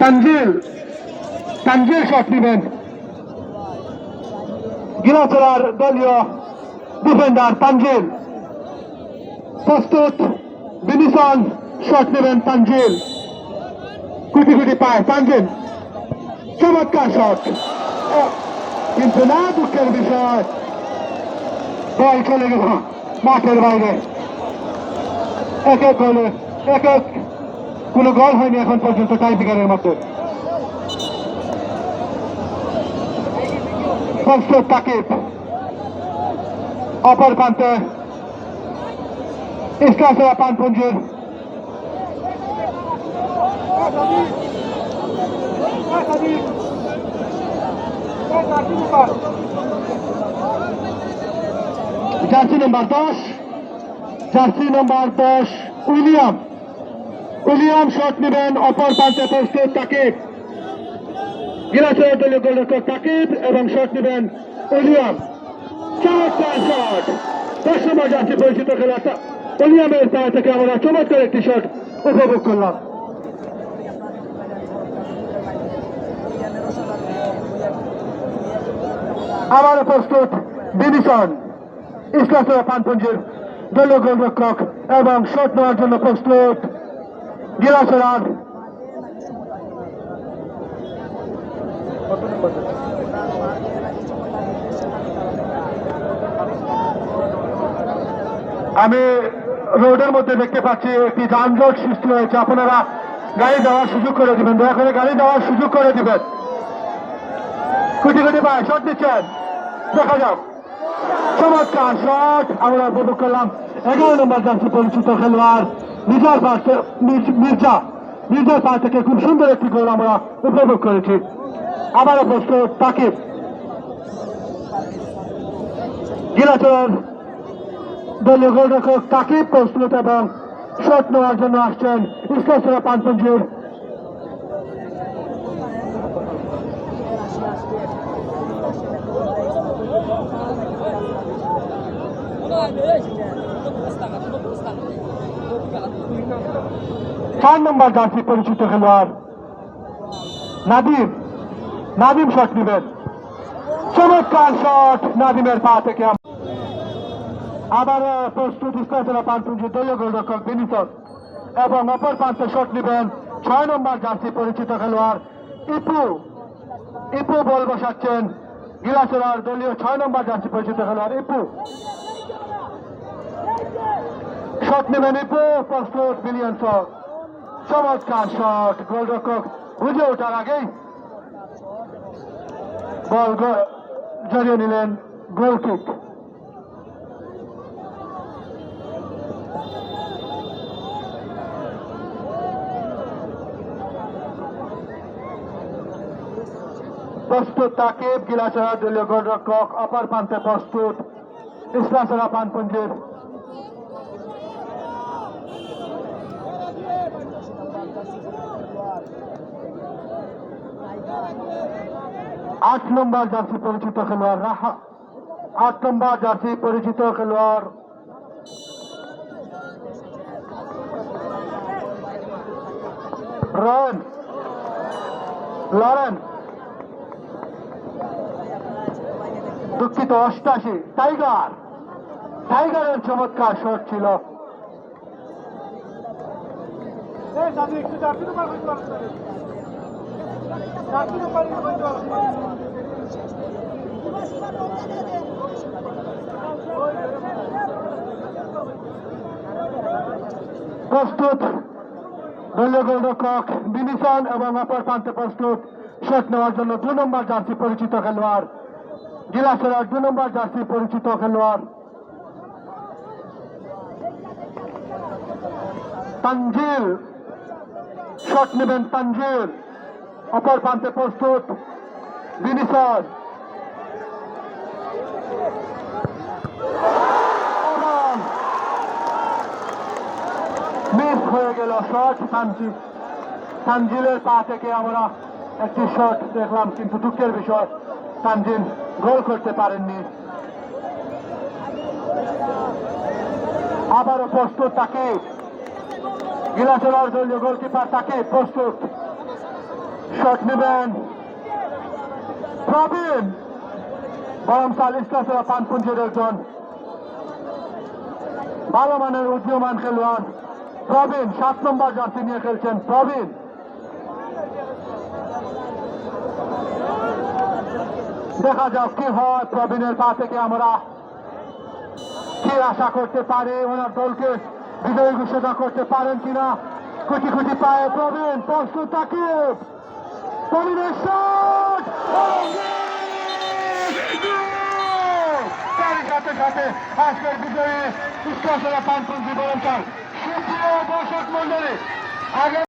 Tanzil Tanzil shot নেবেন গিলাচড়ার দলীয় defender Tanzil. প্রস্তুত, বিনিসন শট নেবেন তানজিল। কুটি কুটি পায় তানজিল। চমৎকার শট কিন্তু না, দুঃখের বিষয়। বল চলে গেল মাঠের বাইরে। এক এক গোলে, এক এক কোনো গোল হয়নি এখন পর্যন্ত টাইপিকারের মতো প্রস্তুত তাকিব অপর প্রান্তে ইসলাসরা পানপুঞ্জির জার্সি নম্বর দশ জার্সি নম্বর দশ উইলিয়াম উইলিয়াম শট নেবেন, অপর প্রান্তে প্রস্তুত তাকিব। গিলাসের দলীয় গোলরক্ষক তাকিব এবং শট নেবেন উইলিয়াম চমৎকার শট। দশ নম্বর পরিচিত তা- উইলিয়ামের পা থেকে আমরা চমৎকার একটি শট উপভোগ করলাম। আবারও প্রস্তুত বিনিসন ইসলাসরা পানপুঞ্জের দলীয় গোলরক্ষক এবং শট নেওয়ার জন্য প্রস্তুত গিলাসরার আমি রোডের মধ্যে দেখতে পাচ্ছি, একটি যানজট সৃষ্টি হয়েছে। আপনারা গাড়ি দেওয়ার সুযোগ করে দিবেন। দয়া করে গাড়ি দেওয়ার সুযোগ করে দিবেন। কুটি কুটি পায় শট দিচ্ছেন। দেখা যাক। চমৎকার শট আমরা উপভোগ করলাম। এগারো নম্বর জার্সি পরিচিত খেলোয়াড়। মির্জার পাশ মির্জা মির্জার পা থেকে খুব সুন্দর একটি গোল আমরা উপভোগ করেছি আবারও প্রস্তুত তাকিব গিলাচর দলীয় গোলরক্ষক তাকিব প্রস্তুত এবং শট নেওয়ার জন্য আসছেন ইসলাসরা পানপঞ্জির চার নম্বর জার্সি পরিচিত খেলোয়াড়। নাদিম নাদিম শট নেবেন। চমৎকার শট নাদিমের পা থেকে আবার প্রস্তুত ইস্তাতলা পানপুঞ্জি দলীয় গোলরক্ষক বিনিতন এবং অপর প্রান্তে শট নেবেন ছয় নম্বর জার্সি পরিচিত খেলোয়াড় ইপু। ইপু বল বসাচ্ছেন গিলাচড়ার দলীয় ছয় নম্বর জার্সি পরিচিত খেলোয়াড় ইপু। শট নেবেন ইপু, প্রস্তুত বিলিয়ন শট চমৎকার শট। গোলরক্ষক বুঝে ওঠার আগেই বল জড়িয়ে নিলেন গোল প্রস্তুত তাকিব গিলাচড়া দলীয় গোলরক্ষক, অপর প্রান্তে প্রস্তুত ইসলাচড়া পানপুঞ্জির আট নম্বর জার্সি পরিচিত খেলোয়াড় রাহা। আট নম্বর জার্সি পরিচিত খেলোয়াড় রন। লরেন। দুঃখিত, অষ্টাশি। টাইগার। টাইগারের চমৎকার শট ছিল। প্রস্তুত। দলীয় গোলরক্ষক বিনিসন এবং অপর প্রান্তে প্রস্তুত। শট নেওয়ার জন্য দু নম্বর জার্সি পরিচিত খেলোয়াড়। গিলাসেরার দু নম্বর জার্সি পরিচিত খেলোয়াড়। তানজিল। শট নেবেন তানজিল। অপর প্রান্তে প্রস্তুত বিনিসন এবং মিস হয়ে গেল শট তানজিল তানজিলের পা থেকে আমরা একটি শট দেখলাম, কিন্তু দুঃখের বিষয় তানজিল গোল করতে পারেননি। আবারও প্রস্তুত তাকে। গিলাচলার দলীয় গোলকিপার তাকে প্রস্তুত। শট নেবেন প্রবীণ। বরং চালিশ পানপুঞ্জের একজন। ভালো মানের উদীয়মান খেলোয়াড়। প্রবীণ, সাত নম্বর জার্সি নিয়ে খেলছেন প্রবীণ। দেখা যাক কি হয় প্রবীণের পা থেকে আমরা। কি আশা করতে পারে ওনার দলকে? বিজয়ী ঘোষণা করতে পারেন কিনা? কোটি কোটি পায়ে প্রবীণ, প্রস্তুত তাকিব। প্রবীণের শট তারই সাথে সাথে আজকের বিজয়ী সুস্থ পানপন্থী বলছেন সুপ্রিয় দর্শক মন্ডলী আগে